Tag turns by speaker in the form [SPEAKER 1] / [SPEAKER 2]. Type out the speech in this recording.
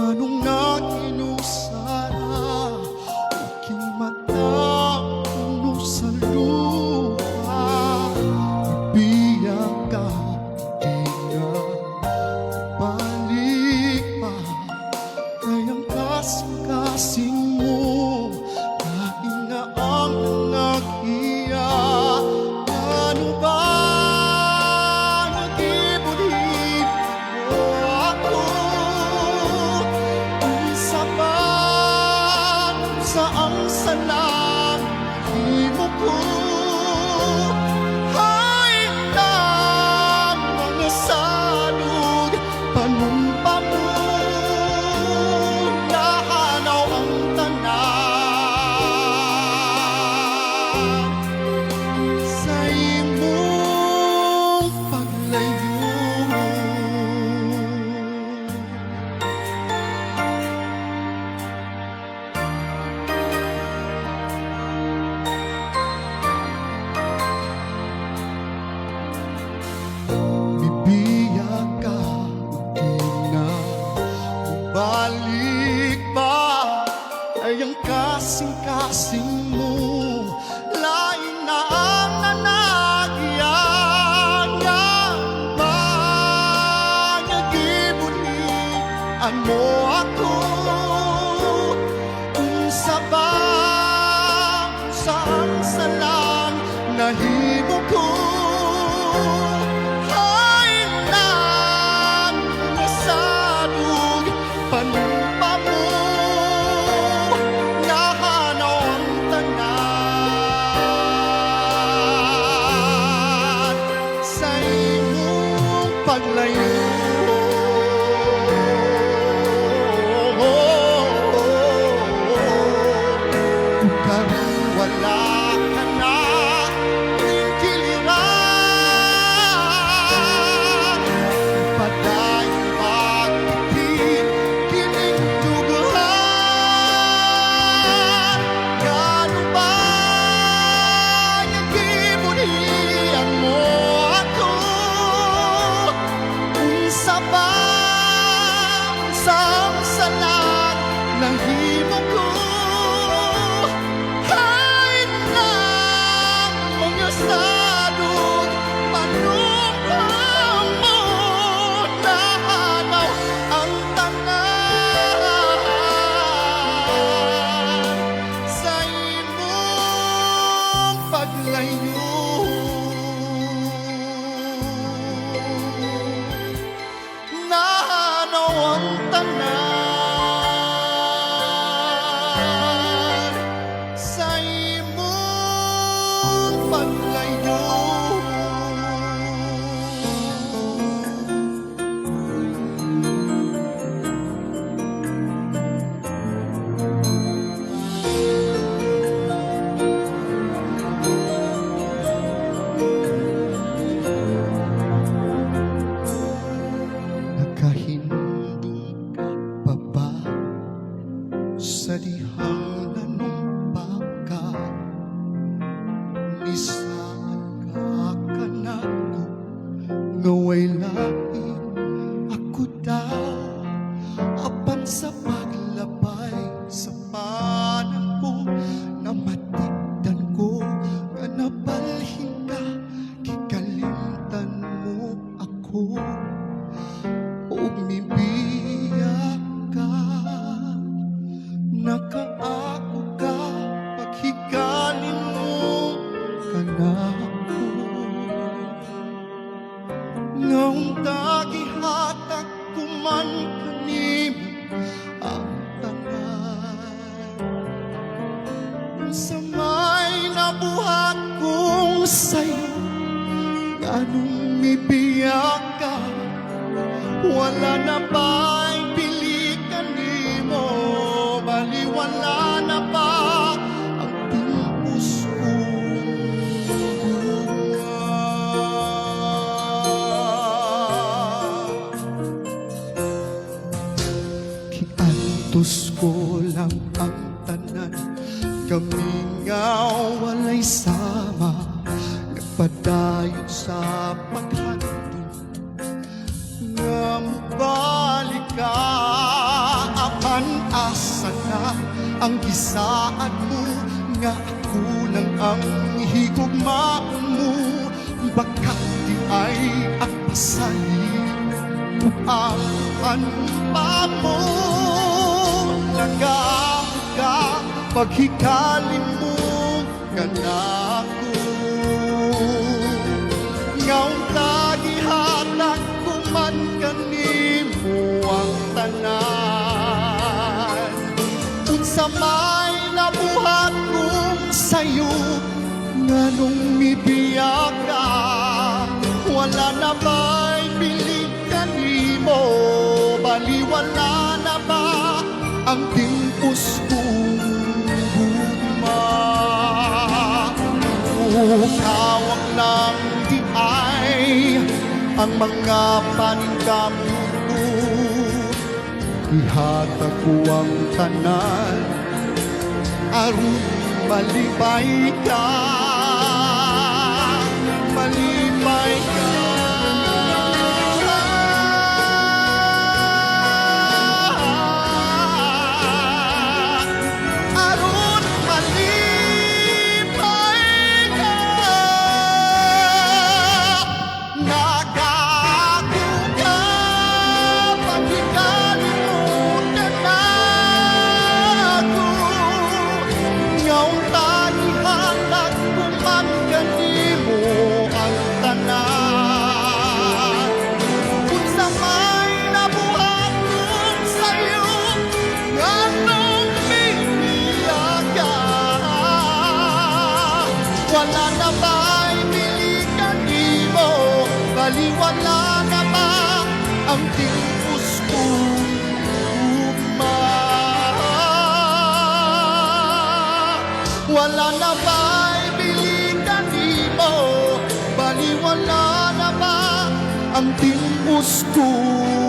[SPEAKER 1] Anong nakinusara Aking mata Puno sa luha Ibiyak ka Di na balik pa. Kayang kasing-kasing balik ba Ay ang kasing-kasing mo? Lain na ang nanagyan ba Nagibulian mo ako. Kung sa ba Saan sa lang Nahimo ko sa paglabay sa panahon na matigdan ko nga nabalhin ka kikalimtan mo ako. Ug mibiyak ka nakaako ka paghiganin mo kanako ngong tagihatag kuman ba'y pilikan ni mo. Baliwala na ba Ang pimpus kong bunga Kiantos ko lang ang tanan. Kami nga walay sama. Nagpadayon sa mabalik ka hirapan asa na ang gisaan mo nga ako nang ang higugmaan mo. Baka di ay ang pasalit ang pa mo. Nagaga paghikalin mo kanako Ngaong tagihatag Mibiyak ka Wala na ba'y pilit kanimo Baliwala na ba ang timpos kong gugma Ukawak ng di ay ang mga paningkamuto Ihatag ko. Ang tanan aron malibay ka Malibay ka Wala na ba'y biligan mo? Baliwala na ba ang timpos kong